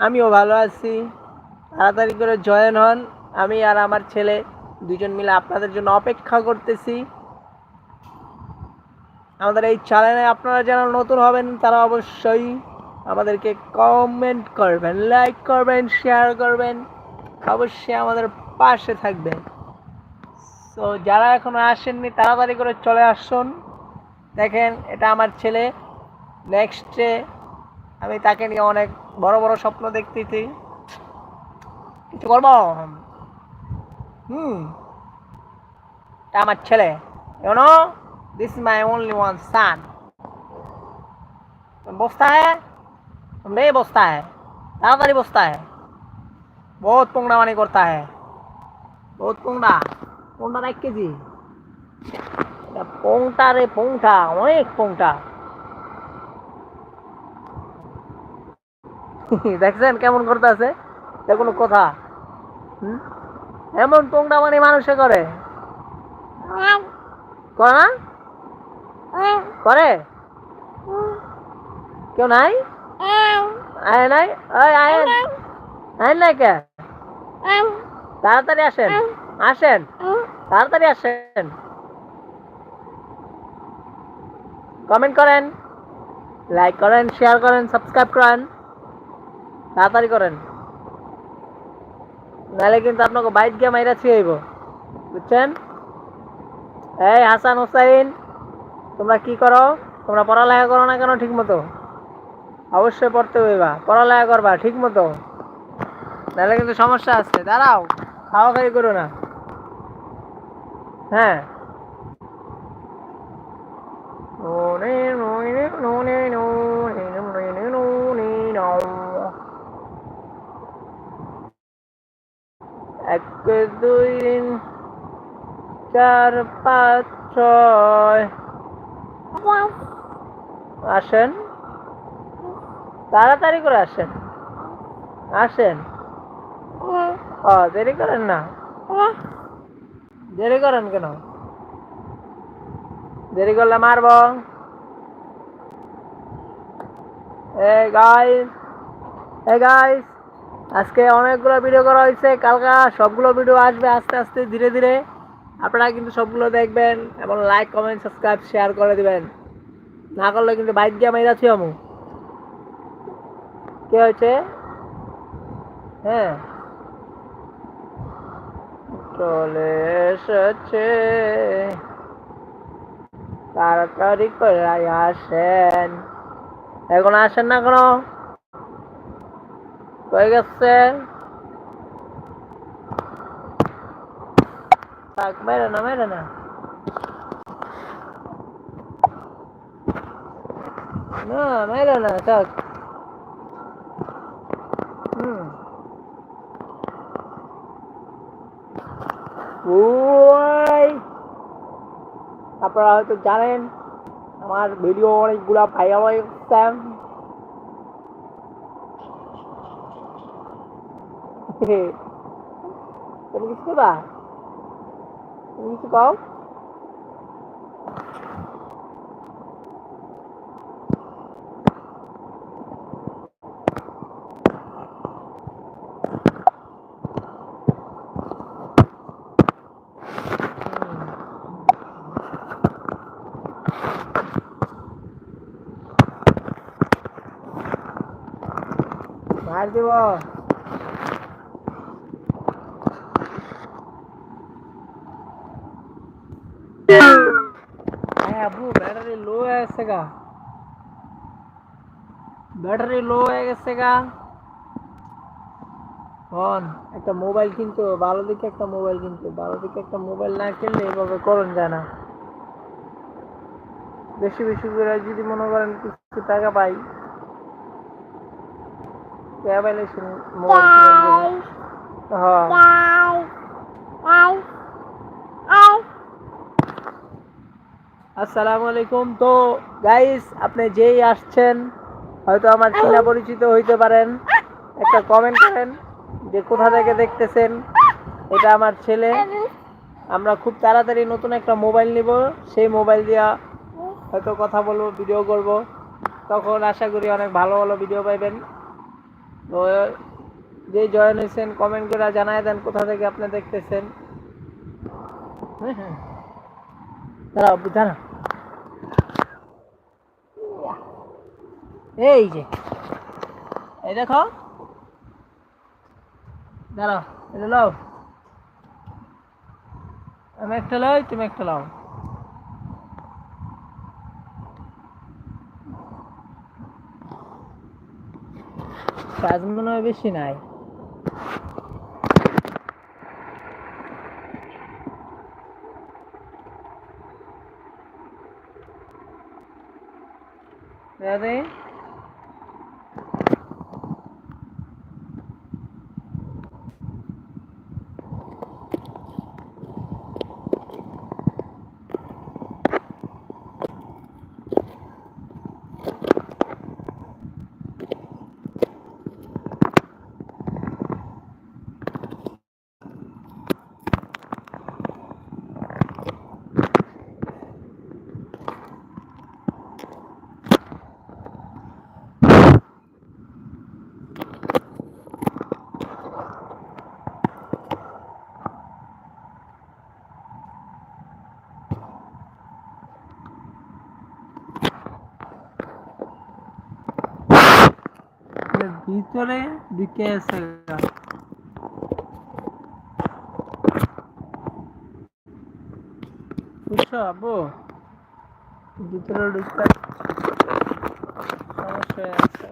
আমিও ভালো আছি। তাড়াতাড়ি করে জয়েন হন। আমি আর আমার ছেলে দুজন মিলে আপনাদের জন্য অপেক্ষা করতেছি। আমাদের এই চ্যানেলে আপনারা যারা নতুন হবেন, তারা অবশ্যই আমাদেরকে কমেন্ট করবেন লাইক করবেন শেয়ার করবেন। অবশ্যই আমাদের পাশে থাকবেন। তো যারা এখনও আসেননি, তাড়াতাড়ি করে চলে আসুন। দেখেন, এটা আমার ছেলে। নেক্সটে আমি তাকে নিয়ে অনেক বড় বড় স্বপ্ন দেখতেছি। কিছু করব? হুম। আমার ছেলে you know this is my only one son বস্তা হ্যাঁ নে বস্তা হ্যাঁ তাড়াতাড়ি বসতা হ্যাঁ বহুত পোংড়ামানি করতা হ্যাঁ বহুত পোংড়া। পোংড়ার এক কেজি? পোংটা রে পোংটা, অনেক পোংটা। দেখছেন কেমন করতে আছে কোনো কথা? এমন পোংটা মানে মানুষে করে। করে না? করে? কেউ নাই? আয় নাই? কে? তাড়াতাড়ি আসেন। আসেন। তাড়াতাড়ি আসেন। কমেন্ট করেন লাইক করেন শেয়ার করেন সাবস্ক্রাইব করেন। তাড়াতাড়ি করেন। নাহলে কিন্তু আপনাকে বাইক গিয়ে মাইরা ছুঁয়েইব বুঝছেন? এই হাসান হোসাইন, তোমরা কি করো? তোমরা পড়ালেখা করো না কেন ঠিক মতো অবশ্যই পড়তে হইবা। পড়ালেখা করবা ঠিক মতো নাহলে কিন্তু সমস্যা আছে। দাঁড়াও খাওয়া খাই করো না। হ্যাঁ। নুনে এক, দুই চার, পাঁচ, ছয়। আসেন। তাড়াতাড়ি করে আসেন। আসেন। ও দেরি করেন না। দেরি করেন কেন? দেরি করলে মারব। এ গাইস এ গাইস আজকে অনেকগুলো ভিডিও করা হয়েছে। কালকা সবগুলো ভিডিও আসবে আস্তে আস্তে, ধীরে ধীরে। আপনারা কিন্তু সবগুলো দেখবেন এবং লাইক কমেন্ট সাবস্ক্রাইব শেয়ার করে দিবেন। না করলে কিন্তু বাইক দিয়ে মাইরাছি আমু। কি হয়েছে? হ্যাঁ। চলে এসেছে। তাড়াতাড়ি করে আসেন। এখন আসেন না কোনো হয়ে গেছে। থাক মেরে না মেরে না। না মেরে না, থাক। হুম। আপনারা হয়তো জানেন, আমার ভিডিও অনেকগুলা ভাইরাল হয়ে গেছে। তুমি কিছু করবা তুমি কিছু পাও মার দিব হ্যাঁ আবু ব্যাটারি লো হয়ে গেছে গা ব্যাটারি লো হয়ে গেছে গা হন একটা মোবাইল কিনতে হবে, ভালো দিকে একটা মোবাইল কিনতে ভালো দিকে একটা মোবাইল না কিনলে এভাবে করণ যায় না বেশি বেশি করে যদি মনে করেন কিছু টাকা পাই মোবাইল মোবাইল হ্যাঁ আসসালামু আলাইকুম। তো গাইস আপনি যেই আসছেন, হয়তো আমার চেনা পরিচিত হইতে পারেন। একটা কমেন্ট করেন যে কোথা থেকে দেখতেছেন। এটা আমার ছেলে। আমরা খুব তাড়াতাড়ি নতুন একটা মোবাইল নিব। সেই মোবাইল দিয়া হয়তো কথা বলব ভিডিও করব। তখন আশা করি অনেক ভালো ভালো ভিডিও পাইবেন। তো যে জয়েন হয়েছেন কমেন্ট করে জানায় দেন কোথা থেকে আপনি দেখতেছেন। হ্যাঁ হ্যাঁ। দাঁড়াও দাঁড়া এই যে। এই দেখো। দাঁড়াও লাও আমি একটা লই, তুমি একটা লাও কাজ মনে হয় বেশি নাই। দাদা ভিতরে দিকে আছে বুঝছ আব্বু ভিতরে ঢুকতে সমস্যা আছে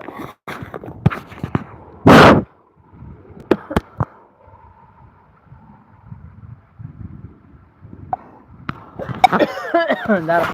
দাঁড়া